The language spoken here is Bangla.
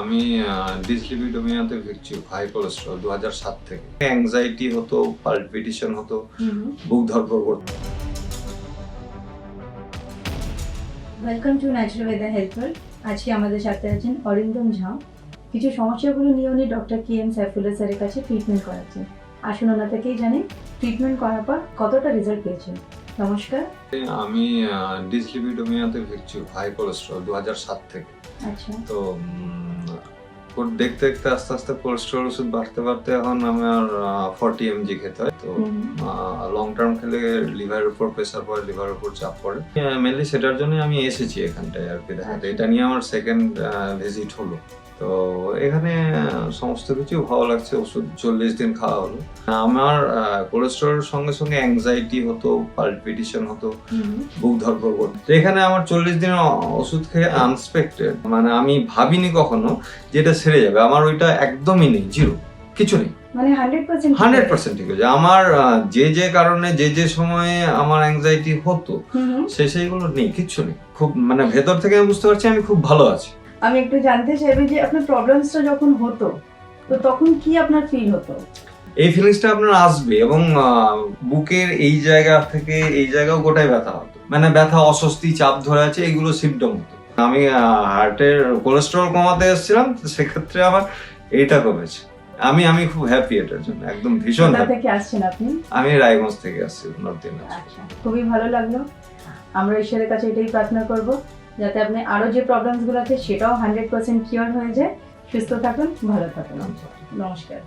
আমি ডিসলিপিডোমিয়াতে ভুগছি হাই কোলেস্ট্রল দু সাত থেকে। অ্যাংজাইটি হতো পালপিটিশন হতো বুক ধরপড় করতো। ওয়েলকাম টু ন্যাচুরাল হেল্পার আজকে আমাদের সাথে আছেন অরিন্দম ঝা কিছু সমস্যাগুলো নিয়ে উনি ডক্টর কে এম সাইফুল্লাহ স্যারের কাছে ট্রিটমেন্ট করাচ্ছেন। আসুন ওনা থেকেই জানি ট্রিটমেন্ট করার পর কতটা রেজাল্ট পেয়েছেন। নমস্কার। আমি ডিসলিপিডোমিয়াতে ভুগছি হাই কোলেস্ট্রল দু সাত থেকে। আচ্ছা। তো দেখতে দেখতে আস্তে আস্তে কোলেস্ট্রল ওষুধ বাড়তে বাড়তে এখন আমার ফর্টি এমজি খেতে হয়। তো লং টার্ম খেলে লিভারের উপর প্রেসার পড়ে লিভারের উপর চাপ পড়ে। মেনলি সেটার জন্য আমি এসেছি এখানটায় আর কি দেখাতে। আচ্ছা। এটা নিয়ে আমার সেকেন্ড ভিজিট হলো। তো এখানে সমস্ত কিছু ভালো লাগছে ওষুধ চল্লিশ দিন খাওয়া হলো। আমার কোলেস্ট্রলের সঙ্গে সঙ্গে অ্যাংজাইটি হতো পালপিটিশন হতো বুক ধরপড় করতো। এখানে আমার চল্লিশ দিনের ওষুধ খেয়ে আনএক্সপেক্টেড মানে আমি ভাবিনি কখনো যে সেরে যাবে। আমার ওইটা একদমই নেই জিরো কিছু নেই। মানে হান্ড্রেড পার্সেন্ট ঠিক আছে। আমার যে যে কারণে যে যে সময়ে আমার অ্যাংজাইটি হতো সে সেইগুলো নেই কিচ্ছু নেই। খুব মানে ভেতর থেকে আমি বুঝতে পারছি আমি খুব ভালো আছি। আমি একটু জানতে চাইব যে আপনার প্রবলেমসটা যখন হতো তো তখন কি আপনার ফিল হতো? এই ফিলিংসটা আপনার আসবে এবং বুকের এই জায়গা থেকে এই জায়গাও গোটাই ব্যথা হতো। মানে ব্যথা অস্বস্তি চাপ ধরে আছে এগুলো সিমটম হতো। আমি হার্টের কোলেস্ট্রল কমাতে এসেছিলাম সেক্ষেত্রে আমার এইটা কমেছে। আমি আমি খুব হ্যাপি এটার জন্য একদম ভীষণ কোথা থেকে আসছেন আপনি? আমি রায়গঞ্জ থেকে আসছি নর্থ আচ্ছা খুবই ভালো লাগল। আমরা ঈশ্বরের কাছে এটাই প্রার্থনা করব যাতে আপনি আরও যে প্রবলেমসগুলো আছে সেটাও হান্ড্রেড পার্সেন্ট কিওর হয়ে যায়। সুস্থ থাকুন ভালো থাকুন। নমস্কার।